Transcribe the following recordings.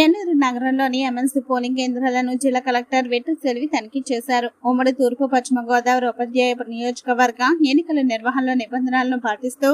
ఏలూరు నగరంలోని MLC polling కేంద్రాలను జిల్లా కలెక్టర్ వెట్టు సెల్వి తనిఖీ చేశారు. ఉమ్మడి తూర్పు పశ్చిమ గోదావరి ఉపాధ్యాయ నియోజకవర్గ ఎన్నికల నిర్వహణలో నిబంధనలను పాటిస్తూ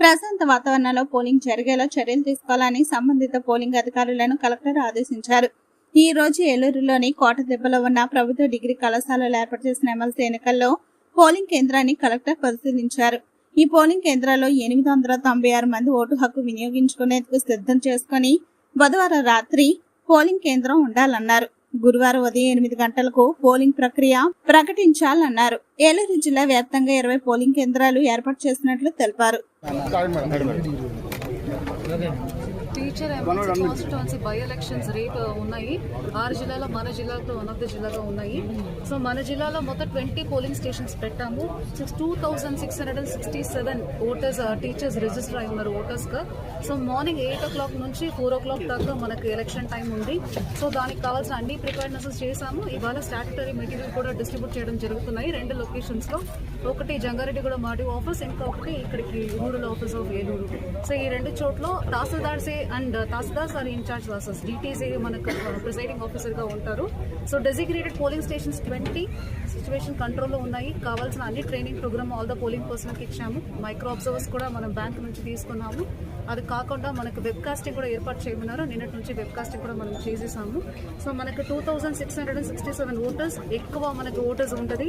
ప్రశాంత వాతావరణంలో పోలింగ్ జరిగేలా చర్యలు తీసుకోవాలని సంబంధిత పోలింగ్ అధికారులను కలెక్టర్ ఆదేశించారు. ఈ రోజు ఏలూరులోని కోట దెబ్బలో ఉన్న ప్రభుత్వ డిగ్రీ కళాశాలలో ఏర్పాటు చేసిన ఎమ్మెల్సీ ఎన్నికల్లో పోలింగ్ కేంద్రాన్ని కలెక్టర్ పరిశీలించారు. ఈ పోలింగ్ కేంద్రాల్లో ఎనిమిది వందల తొంభై ఆరు మంది ఓటు హక్కు వినియోగించుకునేందుకు సిద్ధం చేసుకుని బుధవారం రాత్రి పోలింగ్ కేంద్రం ఉండాలన్నారు. గురువారం ఉదయం ఎనిమిది గంటలకు పోలింగ్ ప్రక్రియ ప్రకటించాలన్నారు. ఏలూరు జిల్లా వ్యాప్తంగా ఇరవై పోలింగ్ కేంద్రాలు ఏర్పాటు చేసినట్లు తెలిపారు. MSC constituency by elections rate ఉన్నాయి. ఆరు జిల్లాలో మన జిల్లాతో వన్ ఆఫ్ ద జిల్లాలో ఉన్నాయి. సో మన జిల్లాలో మొత్తం ట్వంటీ పోలింగ్ స్టేషన్స్ పెట్టాము. Six two thousand six hundred and sixty seven voters teachers register అయి ఉన్నారు ఓటర్స్గా so morning eight o'clock నుంచి ఫోర్ ఓ క్లాక్ దాకా మనకు ఎలక్షన్ టైం ఉంది. సో దానికి కావాల్సిన అన్ని ప్రిపేర్నెసెస్ చేశాము. ఇవాళ స్టాట్యుటరీ మెటీరియల్ కూడా డిస్ట్రిబ్యూట్ చేయడం జరుగుతున్నాయి. రెండు లొకేషన్స్లో ఒకటి జంగారెడ్డిగూడ మాడి ఆఫీస్ ఇంకా ఒకటి ఇక్కడికి rural office of Eluru so ఈ రెండు చోట్ల తహసీల్దార్సే and and tahsildar or incharge versus DTC మనకు ప్రిసైడింగ్ ఆఫీసర్గా ఉంటారు. So designated polling stations twenty situation కంట్రోల్లో ఉన్నాయి. కావాల్సిన అన్ని training programme all the polling పర్సన్కి ఇచ్చాము. మైక్రో అబ్జర్వర్స్ కూడా మనం బ్యాంక్ నుంచి తీసుకున్నాము. అది కాకుండా మనకు వెబ్ కాస్టింగ్ కూడా ఏర్పాటు చేయమన్నారు. నిన్నటి నుంచి వెబ్ కాస్టింగ్ కూడా మనం చేసేసాము. సో మనకు two thousand six hundred and sixty seven voters ఎక్కువ మనకు ఓటర్స్ ఉంటుంది.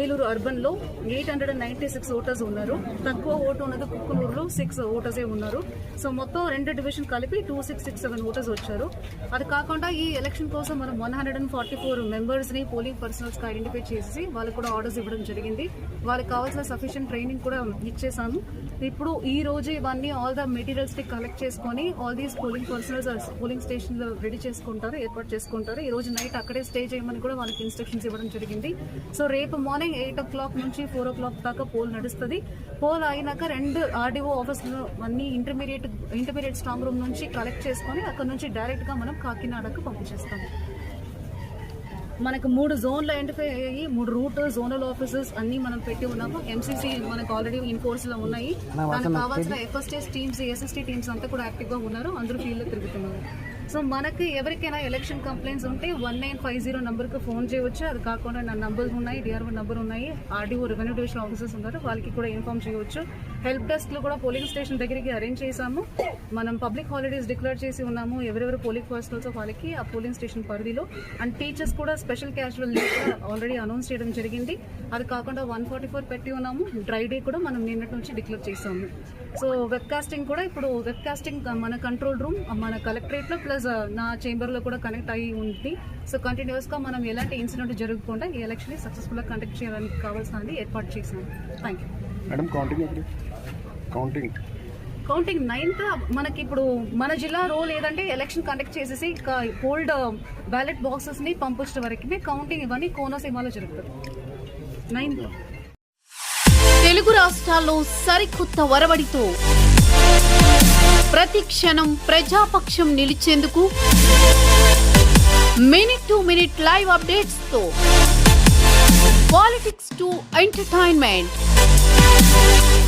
ఏలూరు అర్బన్లో eight hundred and ninety six voters ఉన్నారు. తక్కువ ఓటు ఉన్నది కుక్కునూరులో సిక్స్ ఓటర్సే ఉన్నారు. సో మొత్తం రెండు డివిజన్ కలిపి two six six seven voters వచ్చారు. అది కాకుండా ఈ ఎలక్షన్ కోసం మనం one hundred and forty four మెంబర్స్ని పోలింగ్ పర్సనల్స్కి ఐడెంటిఫై చేసి వాళ్ళకి కూడా ఆర్డర్స్ ఇవ్వడం జరిగింది. వాళ్ళకి కావాల్సిన సఫిషియెంట్ ట్రైనింగ్ కూడా ఇచ్చేసాము. ఇప్పుడు ఈ రోజు ఇవన్నీ ఆల్ ద మెటీరియల్స్ని కలెక్ట్ చేసుకొని all these polling personnels polling స్టేషన్లో రెడీ చేసుకుంటారు ఏర్పాటు చేసుకుంటారు. ఈ రోజు నైట్ అక్కడే స్టే చేయమని కూడా వాళ్ళకి ఇన్స్ట్రక్షన్స్ ఇవ్వడం జరిగింది. సో రేపు మార్నింగ్ ఎయిట్ ఓ క్లాక్ నుంచి ఫోర్ ఓ క్లాక్ దాకా పోల్ నడుస్తుంది. పోల్ అయినాక రెండు ఆర్డీఓ ఆఫీస్లో అన్ని ఇంటర్మీడియట్ ఇంటర్మీడియట్ స్ట్రాంగ్ రూమ్ నుంచి కలెక్ట్ చేసుకొని అక్కడ నుంచి డైరెక్ట్గా మనం కాకినాడకు పంపించేస్తాము మనకు మూడు జోన్లు ఐడెంటిఫై అయ్యాయి. మూడు రూట్ జోనల్ ఆఫీసెస్ అన్ని మనం పెట్టి ఉన్నాము. ఎంసీసీ మనకు ఆల్రెడీ ఇన్ కోర్స్లో ఉన్నాయి. దానికి కావాల్సిన ఎఫ్ఎస్టీఎస్ టీమ్స్ ఎస్ఎస్టీ టీమ్స్ అంతా కూడా యాక్టివ్గా ఉన్నారు. అందరూ ఫీల్డ్లో తిరుగుతున్నారు. సో మనకి ఎవరికైనా ఎలక్షన్ కంప్లైంట్స్ ఉంటే వన్ నైన్ ఫైవ్ జీరో నంబర్కి ఫోన్ చేయవచ్చు అది కాకుండా నా నంబర్స్ ఉన్నాయి డిఆర్ఓ నంబర్ ఉన్నాయి ఆర్డీఓ రెవెన్యూ డివిజన్ ఆఫీసర్స్ ఉన్నారు. వాళ్ళకి కూడా ఇన్ఫార్మ్ చేయవచ్చు హెల్ప్ డెస్క్లో కూడా పోలింగ్ స్టేషన్ దగ్గరికి అరేంజ్ చేశాము. మనం పబ్లిక్ హాలిడేస్ డిక్లేర్ చేసి ఉన్నాము. ఎవరెవరు పోలింగ్ పర్సనల్స్ వాళ్ళకి ఆ పోలింగ్ స్టేషన్ పరిధిలో. అండ్ టీచర్స్ కూడా స్పెషల్ క్యాజువల్ లీవ్ కూడా ఆల్రెడీ అనౌన్స్ చేయడం జరిగింది. అది కాకుండా వన్ ఫార్టీ ఫోర్ పెట్టి ఉన్నాము. డ్రై డే కూడా మనం నిన్నటి నుంచి డిక్లేర్ చేసాము సో వెబ్ కాస్టింగ్ కూడా ఇప్పుడు వెబ్ కాస్టింగ్ మన కంట్రోల్ రూమ్ మన కలెక్టరేట్లో ప్లస్ uh, నా చేంబర్లో కూడా కనెక్ట్ అయ్యి ఉంది. సో కంటిన్యూస్గా మనం ఎలాంటి ఇన్సిడెంట్ జరగకుండా ఈ ఎలక్షన్ సక్సెస్ఫుల్గా సక్సెస్ఫుల్గా కండక్ట్ చేయడానికి కావాల్సిన ఏర్పాటు చేసాము thank you madam counting counting ninth మనకి ఇప్పుడు మన జిల్లా రోల్ ఏదంటే ఎలక్షన్ కండక్ట్ చేసేసి హోల్డ్ బ్యాలెట్ బాక్సెస్ని పంపించడం వరకు కౌంటింగ్ ఇవన్నీ కోనసీమలో జరుగుతుంది. నైన్త్ తెలుగు రాష్ట్రాల్లో సరికొత్త వరవడితో ప్రతి క్షణం ప్రజాపక్షం నిలిచేందుకు మినిట్ టు మినిట్ లైవ్ అప్డేట్స్తో పాలిటిక్స్ టు ఎంటర్టైన్మెంట్